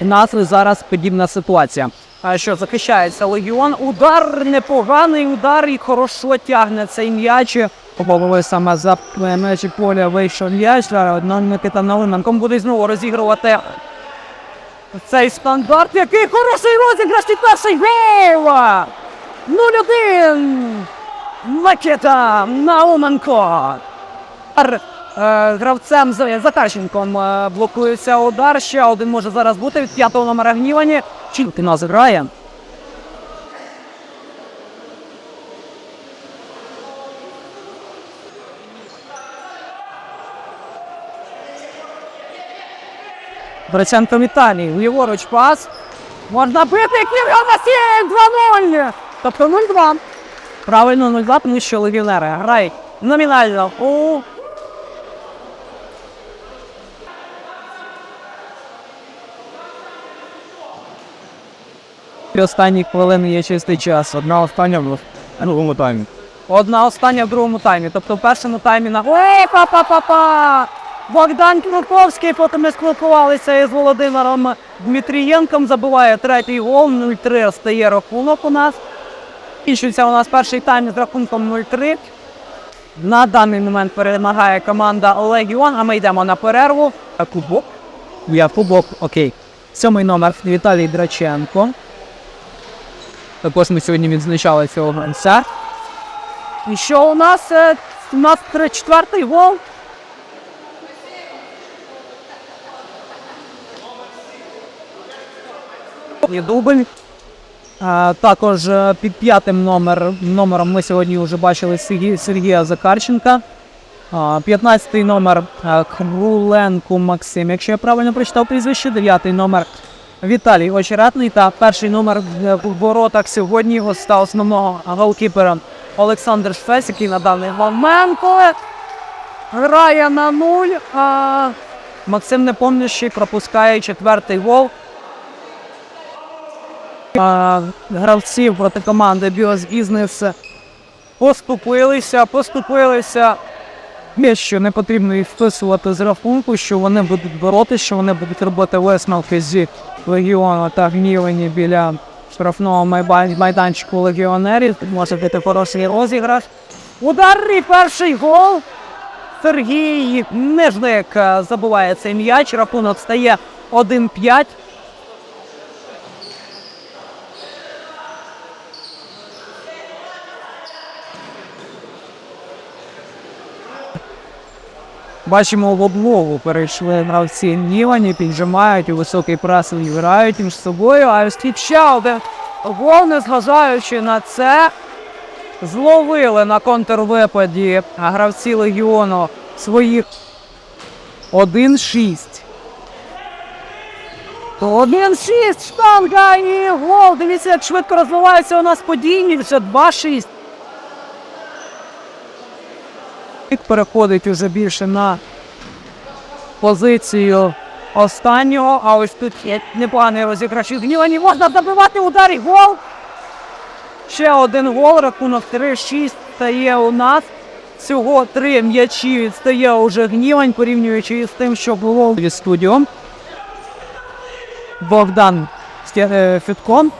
Нас зараз подібна ситуація. А що захищається легіон? Удар непоганий удар і хорошо тягне цей м'яч. Побовили саме за межі поля вийшов м'яч. Зараз Микита Налименко буде знову розігрувати цей стандарт. Який хороший розіграш і перший гол! 0-1! Макета Науменко. Е, Гравцем за Захарченком е, блокується удар. Ще один може зараз бути від п'ятого номера гнівані. Чінки нас грає. Бриченко Віталій, ліворуч пас. Можна бити Кірга Василь 2-0. Тобто 0-2. Правильно 0-2, тому що легіонери грають номінально у останні хвилини є чистий час. Одна остання в другому таймі. Одна остання в другому таймі. Тобто в першому таймі на Ой, па-па-па-па! Богдан Круковський, потім ми спілкувалися із Володимиром Дмитрієнком. Забиває третій гол. 0-3 стає рахунок у нас. Кінчується у нас перший тайм з рахунком 0-3. На даний момент перемагає команда Легіон, а ми йдемо на перерву. А кубок? Я кубок, окей. Сьомий номер Віталій Драченко. Також ми сьогодні відзначали цього гравця. І що у нас? Е, У нас четвертий гол. Є дубль. Також е, під п'ятим номер, номером ми сьогодні вже бачили Сергія, Закарченка. А, 15-й номер е, Круленко Максим, якщо я правильно прочитав прізвище, 9-й номер Віталій Очеретний та перший номер в воротах сьогодні госта основного голкіпера Олександр Шфес, який на даний момент грає на нуль. А Максим Непомнящий пропускає четвертий гол. Гравців проти команди Бізнес поступилися, поступилися. Що не потрібно їх вписувати з рахунку, що вони будуть боротися, що вони будуть робити висновки зі легіону та гнівані біля штрафного майданчику легіонерів. Може бути хороший розіграш. Удар і перший гол. Сергій Нижник е, забуває цей м'яч. Рахунок стає 1-5. Бачимо в облогу перейшли гравці Нівані, піджимають у високий прес і грають між собою. А ще один гол, незважаючи на це, зловили на контрвипаді гравці легіону своїх 1-6. То 1-6 штанга і гол. Дивіться, як швидко розвивається у нас подійні. Вже 2-6. Переходить уже більше на позицію останнього. А ось тут є непоганий розіграш від Гнівані. Можна добивати удар і гол. Ще один гол, рахунок 3-6 стає у нас. Всього три м'ячі відстає уже гнівань, порівнюючи із тим, що було від студіо. Богдан е, Фіткон.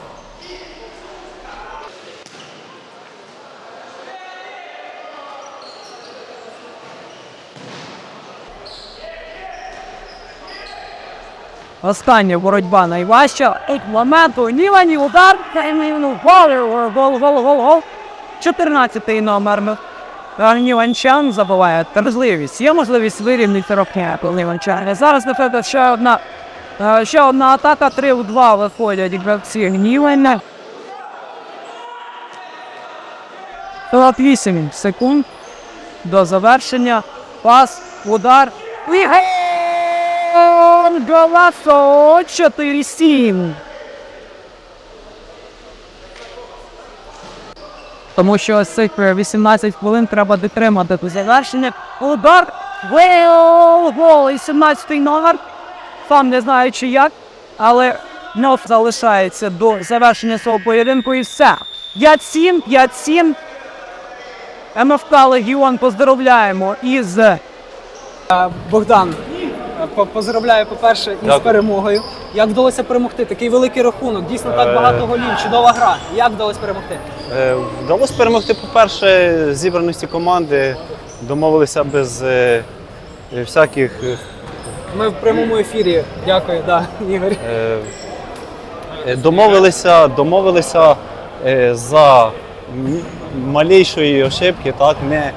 Остання боротьба найважча. От моменту Нівані удар. Гол, гол, гол, гол, гол. 14-й номер. Ніванчан забуває можливість. Є можливість вирівняти роки Ніванчан. Зараз напевно ще одна, е, ще одна атака. 3 в 2 виходять гравці Гнівання. 48 секунд до завершення. Пас, удар. І Голасо 4-7. Тому що ось цих 18 хвилин треба дотримати до завершення. Удар. Гол! Гол! І 17-й номер. сам не знаючи як, але не залишається до завершення свого поєдинку і все. 5-7, 5-7. МФК Легіон поздоровляємо із Е, Богдан, е, поздравляю, по-перше, із Дякую. перемогою. Як вдалося перемогти? Такий великий рахунок, дійсно так Е. багато голів, чудова гра. Як вдалося перемогти? Е, Вдалося перемогти, по-перше, зібраності команди, домовилися без е, е, всяких е, Ми в прямому ефірі. Дякую, да, Ігор. е, е, домовилися, домовилися е, за м- малейшої ошибки, так, не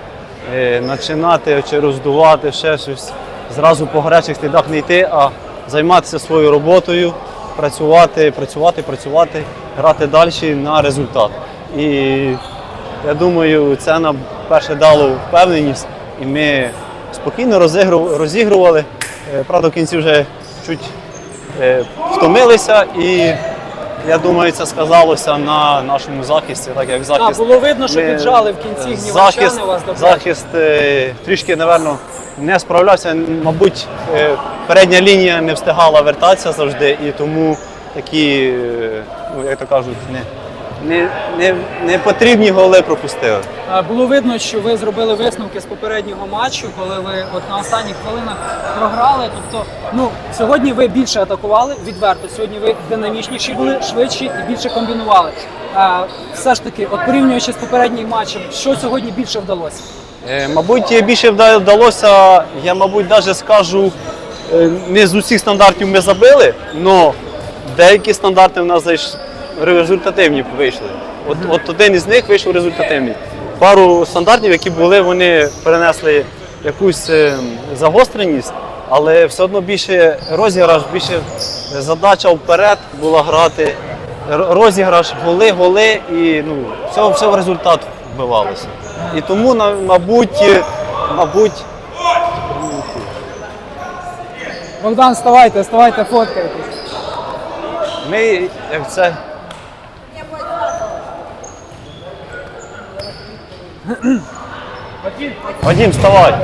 е, починати чи роздувати ще щось, зразу по гарячих слідах не йти, а займатися своєю роботою, працювати, працювати, працювати, грати далі на результат. І я думаю, це нам перше дало впевненість, і ми спокійно розігру- розігрували. Е, Правда, в кінці вже чуть е, втомилися, і я думаю, це сказалося на нашому захисті, так як А, захист. було видно, що ми- піджали в кінці е, гніванчани захист, вас добре. захист трішки, напевно, не справлявся. Мабуть, е, передня лінія не встигала вертатися завжди, і тому такі, е, ну, як то кажуть, не, не, не, не потрібні голи пропустили. Було видно, що ви зробили висновки з попереднього матчу, коли ви от на останніх хвилинах програли. Тобто, ну сьогодні ви більше атакували відверто. Сьогодні ви динамічніші були, швидші і більше комбінували. Все ж таки, от порівнюючи з попереднім матчем, що сьогодні більше вдалося? Е, Мабуть, більше вдалося, я, мабуть, навіть скажу, е, не з усіх стандартів ми забили, але деякі стандарти в нас результативні вийшли. От, от один із них вийшов результативний. Пару стандартів, які були, вони перенесли якусь е, загостреність, але все одно більше розіграш, більше задача вперед була грати. Розіграш, голи, голи і ну, все, все в результат вбивалося. І тому, на- мабуть, е, мабуть, Богдан, вставайте, вставайте, фоткайтесь. ми як це. Вадим, вставай.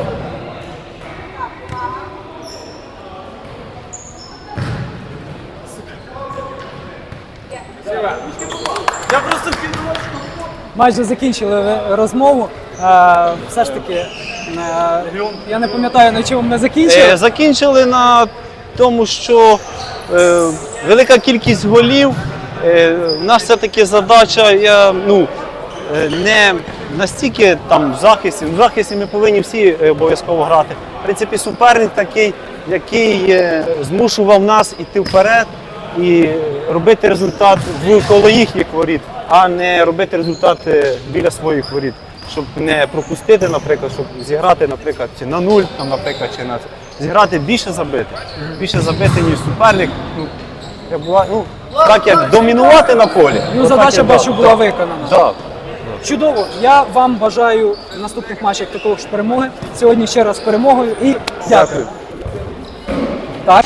Майже закінчили розмову. Е, Все ж таки, е, я не пам'ятаю, на чому ми закінчили. Е, Закінчили на тому, що велика кількість голів. У нас все-таки задача я, ну, не настільки там в захисті. В захисті ми повинні всі обов'язково грати. В принципі, суперник такий, який змушував нас іти вперед і робити результат в коло їхніх воріт, а не робити результат е, біля своїх воріт. Щоб не пропустити, наприклад, щоб зіграти, наприклад, чи на нуль, там, наприклад, чи на зіграти більше забити. Більше забити, ніж суперник. Ну, як була, ну, так як домінувати на полі. Ну, задача, бачу, була виконана. Так. Чудово. Я вам бажаю в наступних матчах також перемоги. Сьогодні ще раз з перемогою і дякую. Дякую. Так.